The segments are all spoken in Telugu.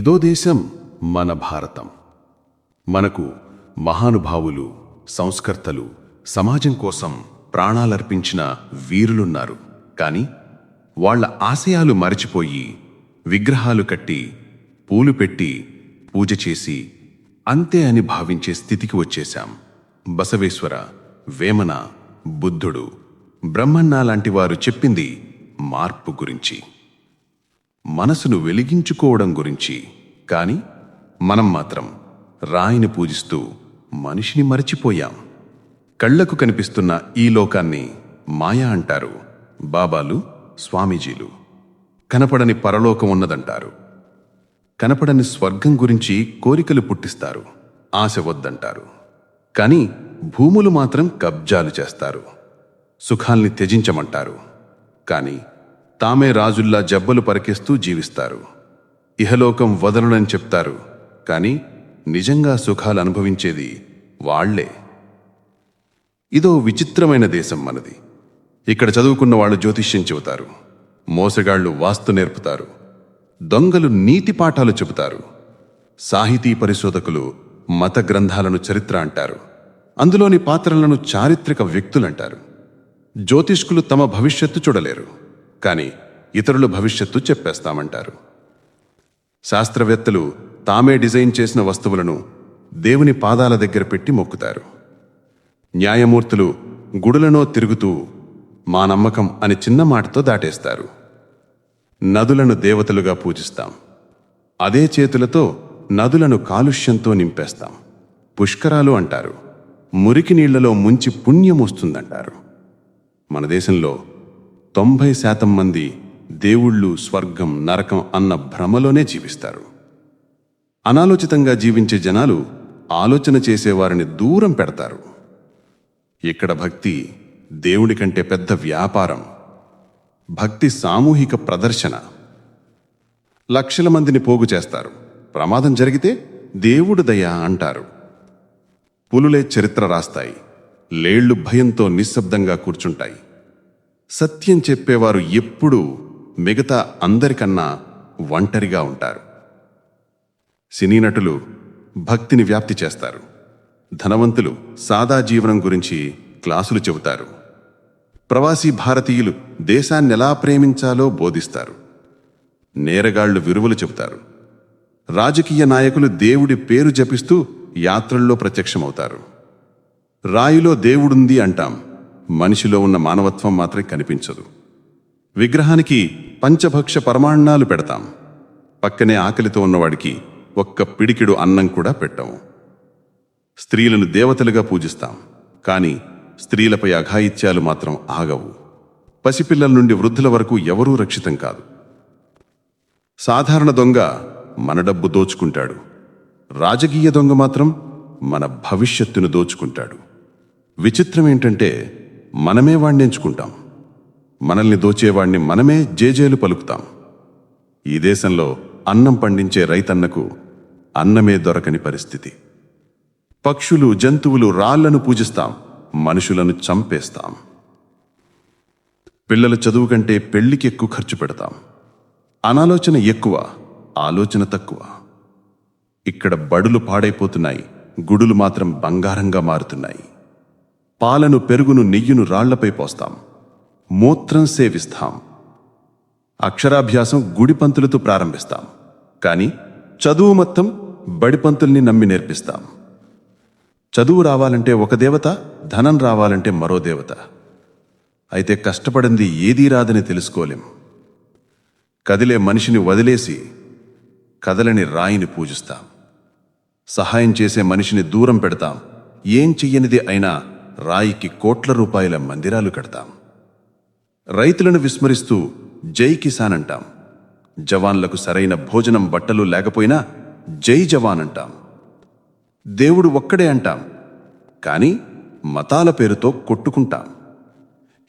ఇదో దేశం మన భారతం. మనకు మహానుభావులు సంస్కర్తలు సమాజం కోసం ప్రాణాలర్పించిన వీరులున్నారు. కానీ వాళ్ళ ఆశయాలు మరచిపోయి విగ్రహాలు కట్టి పూలు పెట్టి పూజ చేసి అంతే అని భావించే స్థితికి వచ్చేశాం. బసవేశ్వర వేమన బుద్ధుడు బ్రహ్మన్న లాంటి వారు చెప్పింది మార్పు గురించి. మనసును వెలిగించుకోవడం గురించి. కానీ మనం మాత్రం రాయిని పూజిస్తూ మనిషిని మరచిపోయాం. కళ్ళకు కనిపిస్తున్న ఈ లోకాన్ని మాయా అంటారు బాబాలు స్వామీజీలు. కనపడని పరలోకం ఉన్నదంటారు. కనపడని స్వర్గం గురించి కోరికలు పుట్టిస్తారు. ఆశ వద్దంటారు. కానీ భూములు మాత్రం కబ్జాలు చేస్తారు. సుఖాల్ని త్యజించమంటారు. కానీ తామే రాజుల్లా జబ్బలు పరికేస్తూ జీవిస్తారు. ఇహలోకం వదలనని చెప్తారు. కానీ నిజంగా సుఖాలు అనుభవించేది వాళ్ళే. ఇదో విచిత్రమైన దేశం మనది. ఇక్కడ చదువుకున్న వాళ్ళు జ్యోతిష్యం చెబుతారు. మోసగాళ్ళు వాస్తు నేర్పుతారు. దొంగలు నీతి పాఠాలు చెబుతారు. సాహితీ పరిశోధకులు మత గ్రంథాలను చరిత్ర అంటారు. అందులోని పాత్రలను చారిత్రక వ్యక్తులంటారు. జ్యోతిష్కులు తమ భవిష్యత్తు చూడలేరు. కానీ ఇతరుల భవిష్యత్తు చెప్పేస్తామంటారు. శాస్త్రవేత్తలు తామే డిజైన్ చేసిన వస్తువులను దేవుని పాదాల దగ్గర పెట్టి మొక్కుతారు. న్యాయమూర్తులు గుడులనో తిరుగుతూ మా నమ్మకం అని చిన్న మాటతో దాటేస్తారు. నదులను దేవతలుగా పూజిస్తాం. అదే చేతులతో నదులను కాలుష్యంతో నింపేస్తాం. పుష్కరాలు అంటారు. మురికి నీళ్ళలో ముంచి పుణ్యం వస్తుందంటారు మన దేశంలో తొంభై శాతం మంది దేవుళ్ళు స్వర్గం నరకం అన్న భ్రమలోనే జీవిస్తారు. అనాలోచితంగా జీవించే జనాలు ఆలోచన చేసేవారిని దూరం పెడతారు. ఇక్కడ భక్తి దేవుడి కంటే పెద్ద వ్యాపారం. భక్తి సామూహిక ప్రదర్శన. లక్షల మందిని పోగు చేస్తారు. ప్రమాదం జరిగితే దేవుడు దయ అంటారు. పులులే చరిత్ర రాస్తాయి. లేళ్ళు భయంతో నిశ్శబ్దంగా కూర్చుంటాయి. సత్యం చెప్పేవారు ఎప్పుడూ మిగతా అందరికన్నా ఒంటరిగా ఉంటారు. సినీ నటులు భక్తిని వ్యాప్తి చేస్తారు. ధనవంతులు సాదా జీవనం గురించి క్లాసులు చెబుతారు. ప్రవాసీ భారతీయులు దేశాన్ని ఎలా ప్రేమించాలో బోధిస్తారు. నేరగాళ్ళు విరువులు చెబుతారు. రాజకీయ నాయకులు దేవుడి పేరు జపిస్తూ యాత్రల్లో ప్రత్యక్షమవుతారు. రాయిలో దేవుడుంది అంటాం. మనిషిలో ఉన్న మానవత్వం మాత్రం కనిపించదు. విగ్రహానికి పంచభక్ష పరమాణాలు పెడతాం. పక్కనే ఆకలితో ఉన్నవాడికి ఒక్క పిడికిడు అన్నం కూడా పెట్టము. స్త్రీలను దేవతలుగా పూజిస్తాం. కానీ స్త్రీలపై అఘాయిత్యాలు మాత్రం ఆగవు. పసిపిల్లల నుండి వృద్ధుల వరకు ఎవరూ రక్షితం కాదు. సాధారణ దొంగ మన డబ్బు దోచుకుంటాడు. రాజకీయ దొంగ మాత్రం మన భవిష్యత్తును దోచుకుంటాడు. విచిత్రం ఏంటంటే మనమే వాణ్ణి ఎంచుకుంటాం మనల్ని దోచేవాణ్ణి మనమే జేజేలు పలుకుతాం. ఈ దేశంలో అన్నం పండించే రైతన్నకు అన్నమే దొరకని పరిస్థితి. పక్షులు జంతువులు రాళ్ళను పూజిస్తాం మనుషులను చంపేస్తాం. పిల్లల చదువు కంటే పెళ్ళికి ఎక్కువ ఖర్చు పెడతాం. అనాలోచన ఎక్కువ ఆలోచన తక్కువ. ఇక్కడ బడులు పాడైపోతున్నాయి గుడులు మాత్రం బంగారంగా మారుతున్నాయి. పాలను పెరుగును నెయ్యును రాళ్ళపై పోస్తాం. మూత్రం సేవిస్తాం. అక్షరాభ్యాసం గుడిపంతులతో ప్రారంభిస్తాం. కానీ చదువు మొత్తం బడిపంతుల్ని నమ్మి నేర్పిస్తాం. చదువు రావాలంటే ఒక దేవత ధనం రావాలంటే మరో దేవత. అయితే కష్టపడింది ఏదీ రాదని తెలుసుకోలేం. కదిలే మనిషిని వదిలేసి కదలని రాయిని పూజిస్తాం. సహాయం చేసే మనిషిని దూరం పెడతాం. ఏం చెయ్యనిది అయినా రాయికి కోట్ల రూపాయల మందిరాలు కడతాం. రైతులను విస్మరిస్తూ జై కిసాన్ అంటాం. జవాన్లకు సరైన భోజనం బట్టలు లేకపోయినా జై జవాన్ అంటాం. దేవుడు ఒక్కడే అంటాం. కానీ మతాల పేరుతో కొట్టుకుంటాం.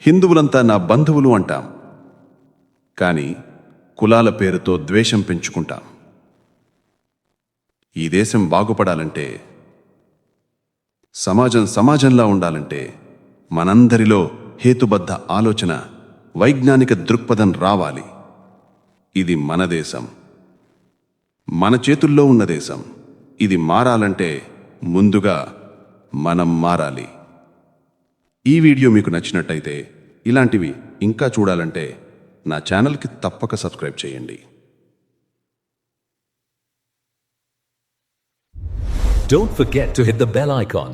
హిందువులంతా నా బంధువులు అంటాం. కానీ కులాల పేరుతో ద్వేషం పెంచుకుంటాం. ఈ దేశం బాగుపడాలంటే సమాజం సమాజంలా ఉండాలంటే మనందరిలో హేతుబద్ధ ఆలోచన వైజ్ఞానిక దృక్పథం రావాలి. ఇది మన దేశం. మన చేతుల్లో ఉన్న దేశం. ఇది మారాలంటే ముందుగా మనం మారాలి. ఈ వీడియో మీకు నచ్చినట్టయితే ఇలాంటివి ఇంకా చూడాలంటే నా ఛానల్కి తప్పక సబ్స్క్రైబ్ చేయండి. Don't forget to hit the bell icon